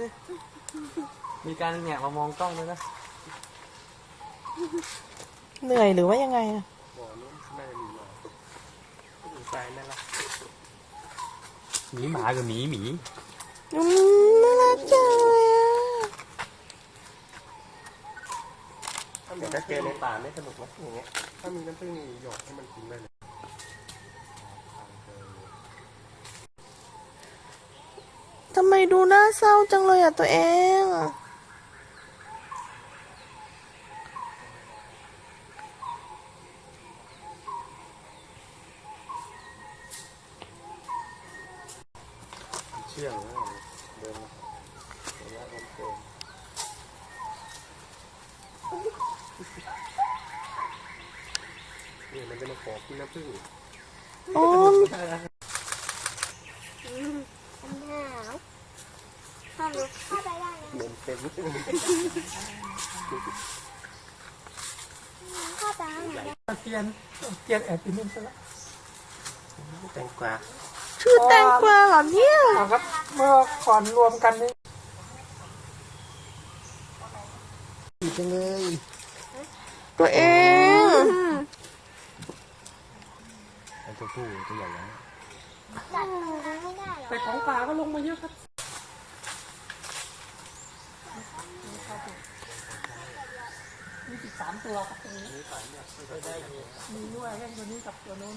นี่มีการแงะมามองกล้องด้วยนะเหนื่อยหรือว่ายังไงอะบ่อนู้นน่าจะมีหมาอยู่ไกลนั่นละหมีหมากับหมีหมีอืมน่ารักจังเลยอะเดี๋ยวถ้าเจอในป่าไม่สนุกนะอย่างเงี้ยถ้ามีน้ำผึ้งนี่หยอกให้มันกินได้เลย ทำไม ดูน่าเศร้าจังเลยอะตัวเองเชื่องนะเดินมาระยะล้มเกินนี่มันจะมาขอกินน้ำผึ้งอ๋อหนาวห้ามลุก เข้าไปได้นะเดินเต็มเข้าไปข้างในได้เทียนเทียนแอบกินนู่นซะแล้วแตงกวาชื่อแตงกวาเหรอเนี่ยเอาครับ เมื่อก่อนรวมกันนี่ดีจังเลย ตัวเองไอ้ตัวผู้ตัวใหญ่ยังจับมือไม่ได้หรอแต่ของป่าก็ลงมาเยอะครับ มีสิบสามตัวครับตรงนี้มีด้วยแค่ตัวนี้กับตัวนู้น